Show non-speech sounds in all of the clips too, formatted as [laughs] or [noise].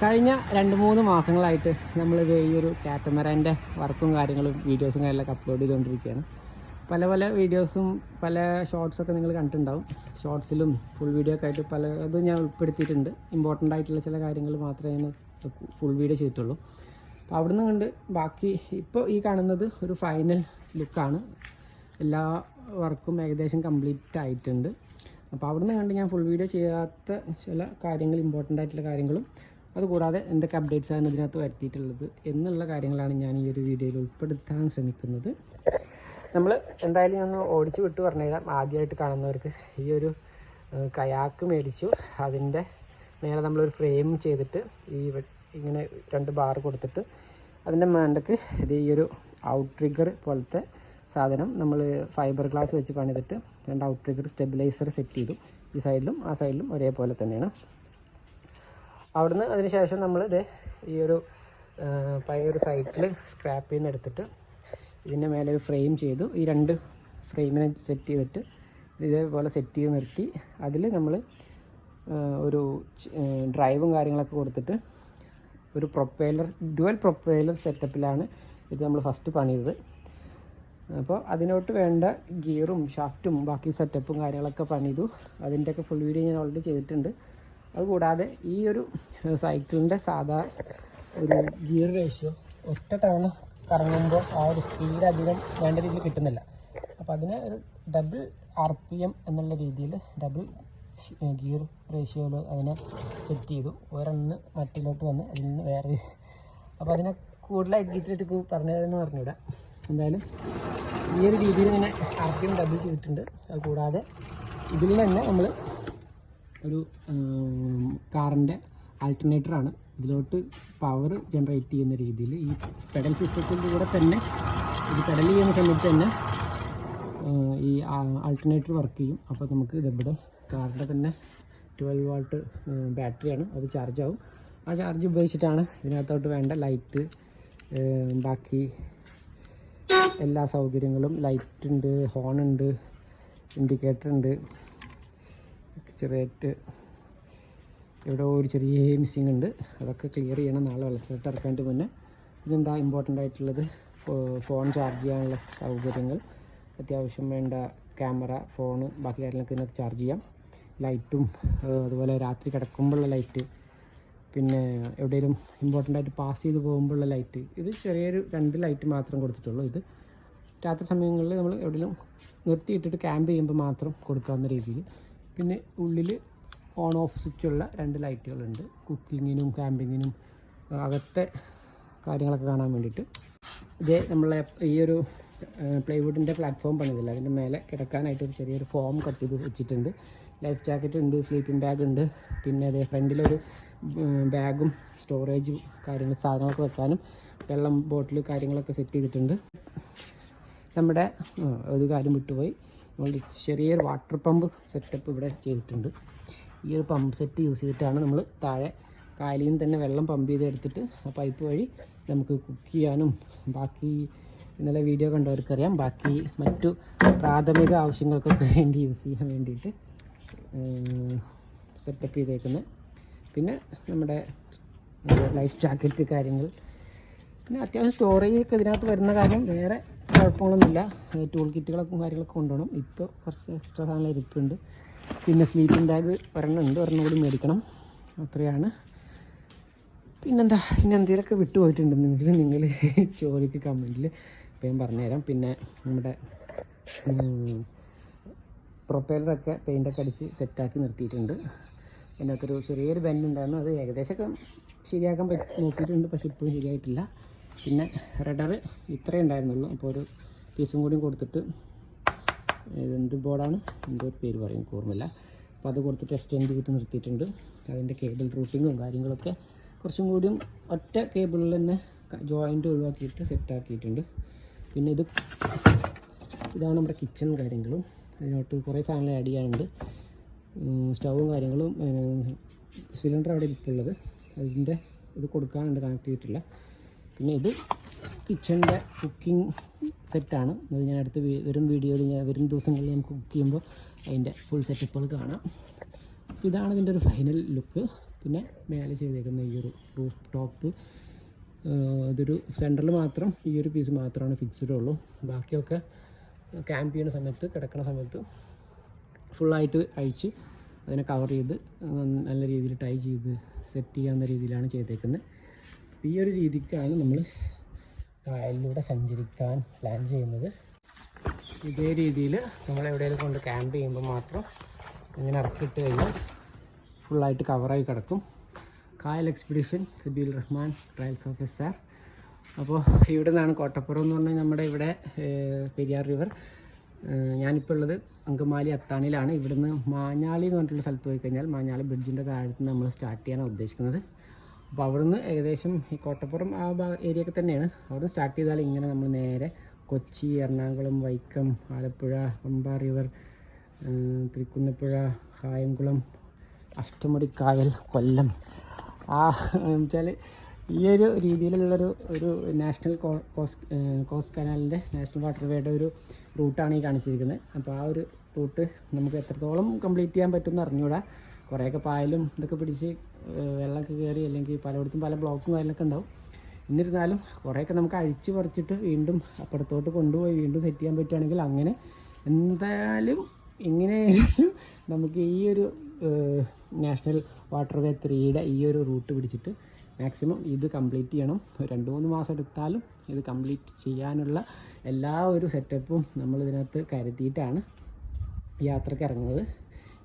കഴിഞ്ഞ രണ്ട് മൂന്ന് മാസങ്ങളായിട്ട് നമ്മളിത് ഈ ഒരു കാറ്റമറാന്റെ വർക്കും കാര്യങ്ങളും വീഡിയോസും കാര്യങ്ങളൊക്കെ അപ്ലോഡ് ചെയ്തുകൊണ്ടിരിക്കുകയാണ്. പല പല വീഡിയോസും പല ഷോർട്സൊക്കെ നിങ്ങൾ കണ്ടിട്ടുണ്ടാവും. ഷോർട്സിലും ഫുൾ വീഡിയോ ഒക്കെ ആയിട്ട് പല അതും ഞാൻ ഉൾപ്പെടുത്തിയിട്ടുണ്ട്. ഇമ്പോർട്ടന്റ് ആയിട്ടുള്ള ചില കാര്യങ്ങൾ മാത്രമേ ഞാൻ ഫുൾ വീഡിയോ ചെയ്തിട്ടുള്ളൂ. അപ്പോൾ അവിടുന്ന് കണ്ട് ബാക്കി ഇപ്പോൾ ഈ കാണുന്നത് ഒരു ഫൈനൽ ലുക്കാണ് എല്ലാ വർക്കും ഏകദേശം കംപ്ലീറ്റ് ആയിട്ടുണ്ട്. അപ്പോൾ അവിടുന്ന് കണ്ട് ഞാൻ ഫുൾ വീഡിയോ ചെയ്യാത്ത ചില കാര്യങ്ങൾ ഇമ്പോർട്ടന്റ് ആയിട്ടുള്ള കാര്യങ്ങളും അതുകൂടാതെ എന്തൊക്കെ അപ്ഡേറ്റ്സ് ആണ് ഇതിനകത്ത് വരുത്തിയിട്ടുള്ളത് എന്നുള്ള കാര്യങ്ങളാണ് ഞാൻ ഈ ഒരു വീഡിയോയിൽ ഉൾപ്പെടുത്താൻ ശ്രമിക്കുന്നത്. നമ്മൾ എന്തായാലും ഒന്ന് ഓടിച്ചു വിട്ട് പറഞ്ഞുതരാം. ആദ്യമായിട്ട് കാണുന്നവർക്ക് ഈ ഒരു കയാക്ക് മേടിച്ചു. അതിന്റെ മേലെ നമ്മളൊരു ഫ്രെയിം ചെയ്തിട്ട് ഈ ഇങ്ങനെ രണ്ട് ബാർ കൊടുത്തിട്ട് അതിന്റെ മേണ്ടക്ക് ഇത് ഈ ഒരു ഔട്ട് ട്രിഗർ പോലത്തെ സാധനം നമ്മൾ ഫൈബർ ഗ്ലാസ് വെച്ച് പണിതിട്ട് രണ്ട് ഔട്ട് ട്രിഗർ സ്റ്റെബിലൈസർ സെറ്റ് ചെയ്തു. ഈ സൈഡിലും ആ സൈഡിലും ഒരേപോലെ തന്നെയാണ്. അവിടുന്ന് അതിനുശേഷം നമ്മൾ ഇത് ഈ ഒരു പഴയ ഒരു സൈറ്റിൽ സ്ക്രാപ്പ് നിന്ന് എടുത്തിട്ട് ഇതിന്റെ മേലെ ഒരു ഫ്രെയിം ചെയ്തു. ഈ രണ്ട് ഫ്രെയിമിനെ സെറ്റ് ചെയ്തിട്ട് ഇതേപോലെ സെറ്റ് ചെയ്ത് നിർത്തി. അതിൽ നമ്മൾ ഒരു ഡ്രൈവും കാര്യങ്ങളൊക്കെ കൊടുത്തിട്ട് ഒരു പ്രൊപ്പൈലർ ഡുവൽ പ്രൊപ്പൈലർ സെറ്റപ്പിലാണ് ഇത് നമ്മൾ ഫസ്റ്റ് പണിയത് അപ്പോൾ അതിനോട്ട് വേണ്ട ഗിയറും ഷാഫ്റ്റും ബാക്കി സെറ്റപ്പും കാര്യങ്ങളൊക്കെ പണിതു. അതിന്റെയൊക്കെ ഫുൾ വീഡിയോ ഞാൻ ഓൾറെഡി ചെയ്തിട്ടുണ്ട്. അതുകൂടാതെ ഈ ഒരു സൈക്കിളിന്റെ സാധാ ഒരു ഗിയർ റേഷ്യോ ഒറ്റ തവണ കറങ്ങുമ്പോൾ ആ ഒരു സ്പീഡ് അധികം വേണ്ട രീതിയിൽ കിട്ടുന്നില്ല. അപ്പോൾ അതിന് ഒരു ഡബിൾ ആർ പി എം എന്നുള്ള രീതിയിൽ ഡബിൾ ഗിയർ റേഷ്യോയിൽ അതിനെ സെറ്റ് ചെയ്തു. ഒരെണ്ണ് മറ്റിലോട്ട് വന്ന് അതിൽ നിന്ന് വേറെ. അപ്പോൾ അതിനെ കൂടുതലായിട്ട് ഗീറ്റിലിട്ട് പറഞ്ഞു തരുമെന്ന് പറഞ്ഞുവിടാം എന്തായാലും ഈ ഒരു രീതിയിൽ ഇങ്ങനെ ആർ പി എം ഡബിൾ ചെയ്തിട്ടുണ്ട്. അത് കൂടാതെ ഇതിൽ തന്നെ നമ്മൾ ഒരു കാറിന്റെ ആൾട്ടർനേറ്ററാണ് ഇതിലോട്ട് പവർ ജനറേറ്റ് ചെയ്യുന്ന രീതിയിൽ ഈ പെഡൽ സിസ്റ്റത്തിന്റെ കൂടെ തന്നെ ഇത് പെഡൽ ചെയ്യുന്ന സമയത്ത് തന്നെ ഈ ആൾട്ടർനേറ്റർ വർക്ക് ചെയ്യും. അപ്പോൾ നമുക്ക് ഇതിവിടെ കാറിന്റെ തന്നെ ട്വൽവ് വാൾട്ട് ബാറ്ററിയാണ് അത് ചാർജ് ആവും. ആ ചാർജ് ഉപയോഗിച്ചിട്ടാണ് ഇതിനകത്തോട്ട് വേണ്ട ലൈറ്റ് ബാക്കി എല്ലാ സൗകര്യങ്ങളും. ലൈറ്റ് ഉണ്ട് ഹോൺ ഉണ്ട് ഇൻഡിക്കേറ്റർ ഉണ്ട്. ചെറിയായിട്ട് ഇവിടെ ഒരു ചെറിയ മിസ്സിങ് ഉണ്ട്. അതൊക്കെ ക്ലിയർ ചെയ്യണം. നാളെ വെള്ളത്തിലിട്ട് ഇറക്കാന്റെ മുന്നേ. ഇതെന്താ ഇമ്പോർട്ടന്റ് ആയിട്ടുള്ളത്? ഫോൺ ചാർജ് ചെയ്യാനുള്ള സൗകര്യങ്ങൾ. അത്യാവശ്യം വേണ്ട ക്യാമറ ഫോൺ ബാക്കി കാര്യങ്ങളൊക്കെ ഇതിനകത്ത് ചാർജ് ചെയ്യാം. ലൈറ്റും അതുപോലെ രാത്രി കിടക്കുമ്പോഴുള്ള ലൈറ്റ് പിന്നെ എവിടെയും ഇമ്പോർട്ടന്റ് ആയിട്ട് പാസ് ചെയ്ത് പോകുമ്പോഴുള്ള ലൈറ്റ് ഇത് ചെറിയൊരു രണ്ട് ലൈറ്റ് മാത്രം കൊടുത്തിട്ടുള്ളൂ ഇത്. രാത്രി സമയങ്ങളിൽ നമ്മൾ എവിടെയെങ്കിലും നിർത്തിയിട്ടിട്ട് ക്യാമ്പ് ചെയ്യുമ്പോൾ മാത്രം കൊടുക്കാവുന്ന രീതിയിൽ. പിന്നെ ഉള്ളിൽ ഓൺ ഓഫ് സ്വിച്ചുള്ള രണ്ട് ലൈറ്റുകളുണ്ട്. കുക്കിങ്ങിനും ക്യാമ്പിങ്ങിനും അകത്തെ കാര്യങ്ങളൊക്കെ കാണാൻ വേണ്ടിയിട്ട്. ഇതേ നമ്മളെ ഈ ഒരു പ്ലൈവുഡിന്റെ പ്ലാറ്റ്ഫോം പണിതില്ല? അതിന്റെ മേലെ കിടക്കാനായിട്ട് ഒരു ചെറിയൊരു ഫോം കട്ട് ചെയ്ത് വെച്ചിട്ടുണ്ട്. ലൈഫ് ജാക്കറ്റ് ഉണ്ട് സ്ലീപ്പിംഗ് ബാഗ് ഉണ്ട്. പിന്നെ അതേ ഫ്രണ്ടിലൊരു ബാഗും സ്റ്റോറേജും കാര്യങ്ങൾ സാധനങ്ങളൊക്കെ വെക്കാനും വെള്ളം ബോട്ടിൽ കാര്യങ്ങളൊക്കെ സെറ്റ് ചെയ്തിട്ടുണ്ട്. നമ്മുടെ ഒരു കാര്യം വിട്ടുപോയി. നമ്മൾ ചെറിയൊരു വാട്ടർ പമ്പ് സെറ്റപ്പ് ഇവിടെ ചെയ്തിട്ടുണ്ട്. ഈ ഒരു പമ്പ് സെറ്റ് യൂസ് ചെയ്തിട്ടാണ് നമ്മൾ താഴെ കായലിൽ നിന്ന് തന്നെ വെള്ളം പമ്പ് ചെയ്തെടുത്തിട്ട് ആ പൈപ്പ് വഴി നമുക്ക് കുക്ക് ചെയ്യാനും ബാക്കി ഇന്നലെ വീഡിയോ കണ്ടവർക്കറിയാം. ബാക്കി മറ്റു പ്രാഥമിക ആവശ്യങ്ങൾക്കൊക്കെ വേണ്ടി യൂസ് ചെയ്യാൻ വേണ്ടിയിട്ട് സെറ്റപ്പ് ചെയ്തേക്കുന്നത് പിന്നെ നമ്മുടെ ലൈഫ് ജാക്കറ്റ് കാര്യങ്ങൾ. പിന്നെ അത്യാവശ്യം സ്റ്റോറേജ് ഒക്കെ ഇതിനകത്ത് വരുന്ന കാര്യം വേറെ കുഴപ്പങ്ങളൊന്നുമില്ല. ടൂൾ കിറ്റുകളൊക്കെ കാര്യങ്ങളൊക്കെ കൊണ്ടുപോകണം. ഇപ്പോൾ കുറച്ച് എക്സ്ട്രാ സാധനങ്ങൾ ഇരിപ്പുണ്ട്. പിന്നെ സ്ലീപ്പിംഗ് ബാഗ് ഒരെണ്ണം ഉണ്ട്. ഒരെണ്ണം കൂടി മേടിക്കണം. അത്രയാണ്. പിന്നെന്താ? പിന്നെ എന്തെങ്കിലുമൊക്കെ വിട്ടുപോയിട്ടുണ്ടെന്നെങ്കിൽ നിങ്ങൾ [laughs] ചോദിക്ക് കമന്റിൽ ഇപ്പം ഞാൻ പറഞ്ഞുതരാം. പിന്നെ നമ്മുടെ പ്രൊപ്പയലറൊക്കെ പെയിന്റൊക്കെ അടിച്ച് സെറ്റാക്കി നിർത്തിയിട്ടുണ്ട്. അതിനകത്തൊരു ചെറിയൊരു ബെൻഡ് ഉണ്ടായിരുന്നു. അത് ഏകദേശമൊക്കെ ശരിയാക്കാൻ പറ്റി നോക്കിയിട്ടുണ്ട്. പക്ഷെ ഇപ്പോഴും ശരിയായിട്ടില്ല. പിന്നെ റഡർ ഇത്രയേ ഉണ്ടായിരുന്നുള്ളൂ. അപ്പോൾ ഒരു പീസും കൂടി കൊടുത്തിട്ട് എന്ത് ബോർഡാണ് എന്തോ പേര് പറയും ഓർമ്മയില്ല. അപ്പോൾ അത് കൊടുത്തിട്ട് എക്സ്റ്റെൻഡ് ചെയ്തിട്ട് നിർത്തിയിട്ടുണ്ട്. അതിന്റെ കേബിൾ റൂട്ടിങ്ങും കാര്യങ്ങളൊക്കെ കുറച്ചും കൂടിയും ഒറ്റ കേബിളിൽ തന്നെ ജോയിന്റ് ഒഴിവാക്കിയിട്ട് സെറ്റാക്കിയിട്ടുണ്ട് പിന്നെ ഇത് ഇതാണ് നമ്മുടെ കിച്ചൺ കാര്യങ്ങളും. അതിനോട്ട് കുറേ സാധനങ്ങൾ ആഡ് ചെയ്യാനുണ്ട്. സ്റ്റൗവും കാര്യങ്ങളും സിലിണ്ടർ അവിടെ ഇരിപ്പുള്ളത്. അതിന്റെ ഇത് കൊടുക്കാനുണ്ട് കണക്ട് ചെയ്തിട്ടില്ല പിന്നെ ഇത് കിച്ചണിന്റെ കുക്കിംഗ് സെറ്റാണ്. അത് ഞാൻ അടുത്ത വരും വീഡിയോയിൽ ഞാൻ വരും ദിവസങ്ങളിൽ ഞാൻ കുക്ക് ചെയ്യുമ്പോൾ അതിന്റെ ഫുൾ സെറ്റപ്പുകൾ കാണാം. ഇതാണ് ഇതിന്റെ ഒരു ഫൈനൽ ലുക്ക് പിന്നെ മേലെ ചെയ്തേക്കുന്ന ഈ ഒരു റൂഫ് ടോപ്പ് ഇതൊരു സെന്ററിൽ മാത്രം ഈ ഒരു പീസ് മാത്രമാണ് ഫിക്സ്ഡ് ഉള്ളൂ ബാക്കിയൊക്കെ ക്യാമ്പ് ചെയ്യുന്ന സമയത്ത് കിടക്കുന്ന സമയത്ത് ഫുള്ളായിട്ട് അഴിച്ച് അതിനെ കവർ ചെയ്ത് നല്ല രീതിയിൽ ടൈ ചെയ്ത് സെറ്റ് ചെയ്യാവുന്ന രീതിയിലാണ് ചെയ്തേക്കുന്നത്. അപ്പോൾ ഈ ഒരു രീതിക്കാണ് നമ്മൾ കായലിലൂടെ സഞ്ചരിക്കാൻ പ്ലാൻ ചെയ്യുന്നത്. ഇതേ രീതിയിൽ നമ്മൾ എവിടെയെങ്കിലും കൊണ്ട് ക്യാമ്പ് ചെയ്യുമ്പോൾ മാത്രം ഇങ്ങനെ ഇറക്കിയിട്ട് കഴിഞ്ഞാൽ ഫുള്ളായിട്ട് കവറായി കിടക്കും. കായൽ expedition Sabeel Rahman trials officer അപ്പോൾ ഇവിടെ നിന്നാണ് കോട്ടപ്പുറം എന്ന് പറഞ്ഞാൽ നമ്മുടെ ഇവിടെ പെരിയാർ റിവർ ഞാനിപ്പോൾ ഉള്ളത് അങ്കമാലി അത്താണിയിലാണ്. ഇവിടുന്ന് മാഞ്ഞാളി എന്ന് പറഞ്ഞിട്ടുള്ള സ്ഥലത്ത് പോയി കഴിഞ്ഞാൽ മാഞ്ഞാളി ബ്രിഡ്ജിന്റെ താഴത്ത് നമ്മൾ സ്റ്റാർട്ട് ചെയ്യാനാണ് ഉദ്ദേശിക്കുന്നത്. അപ്പോൾ അവിടുന്ന് ഏകദേശം ഈ കോട്ടപ്പുറം ആ ഏരിയ ഒക്കെ തന്നെയാണ്. അവിടുന്ന് സ്റ്റാർട്ട് ചെയ്താൽ ഇങ്ങനെ നമ്മൾ നേരെ കൊച്ചി എറണാകുളം വൈക്കം ആലപ്പുഴ പമ്പ റിവർ തൃക്കുന്നപ്പുഴ കായംകുളം അഷ്ടമുടിക്കായൽ കൊല്ലം. ആ വെച്ചാൽ ഈ ഒരു രീതിയിലുള്ളൊരു ഒരു നാഷണൽ കോസ് കോസ്റ്റ് കനാലിന്റെ നാഷണൽ വാട്ടർ വേയുടെ ഒരു റൂട്ടാണ് ഈ കാണിച്ചിരിക്കുന്നത് അപ്പോൾ ആ ഒരു റൂട്ട് നമുക്ക് എത്രത്തോളം കംപ്ലീറ്റ് ചെയ്യാൻ പറ്റുമെന്ന് അറിഞ്ഞൂടാ. കുറേയൊക്കെ പായലും ഇതൊക്കെ പിടിച്ച് വെള്ളമൊക്കെ കയറി അല്ലെങ്കിൽ പലയിടത്തും പല ബ്ലോക്കും കാര്യങ്ങളൊക്കെ ഉണ്ടാവും. എന്നിരുന്നാലും കുറേയൊക്കെ നമുക്ക് അഴിച്ചു പറിച്ചിട്ട് വീണ്ടും അപ്പുറത്തോട്ട് കൊണ്ടുപോയി വീണ്ടും സെറ്റ് ചെയ്യാൻ പറ്റുകയാണെങ്കിൽ അങ്ങനെ എന്തായാലും എങ്ങനെയായാലും നമുക്ക് ഈ ഒരു നാഷണൽ വാട്ടർ വേ ത്രീയുടെ ഈ ഒരു റൂട്ട് പിടിച്ചിട്ട് മാക്സിമം ഇത് കംപ്ലീറ്റ് ചെയ്യണം. രണ്ട് മൂന്ന് മാസം എടുത്താലും ഇത് കംപ്ലീറ്റ് ചെയ്യാനുള്ള എല്ലാ ഒരു സെറ്റപ്പും നമ്മൾ ഇതിനകത്ത് കരുതിയിട്ടാണ് യാത്രയ്ക്ക് ഇറങ്ങുന്നത്.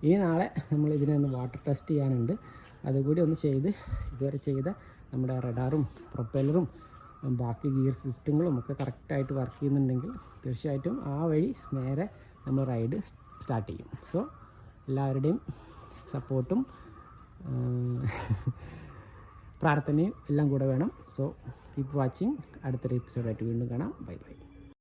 ഇനി നാളെ നമ്മൾ ഇതിനെ ഒന്ന് വാട്ടർ ടെസ്റ്റ് ചെയ്യാനുണ്ട്. അതുകൂടി ഒന്ന് ചെയ്ത് ഇതുവരെ ചെയ്ത നമ്മുടെ റഡാറും പ്രൊപ്പല്ലറും ബാക്കി ഗിയർ സിസ്റ്റങ്ങളും ഒക്കെ കറക്റ്റായിട്ട് വർക്ക് ചെയ്യുന്നുണ്ടെങ്കിൽ തീർച്ചയായിട്ടും ആ വഴി നേരെ നമ്മൾ റൈഡ് സ്റ്റാർട്ട് ചെയ്യും. സോ എല്ലാവരുടെയും സപ്പോർട്ടും പ്രാർത്ഥനയും എല്ലാം കൂടെ വേണം. സോ കീപ് വാച്ചിങ് അടുത്തൊരു എപ്പിസോഡായിട്ട് വീണ്ടും കാണാം. Bye bye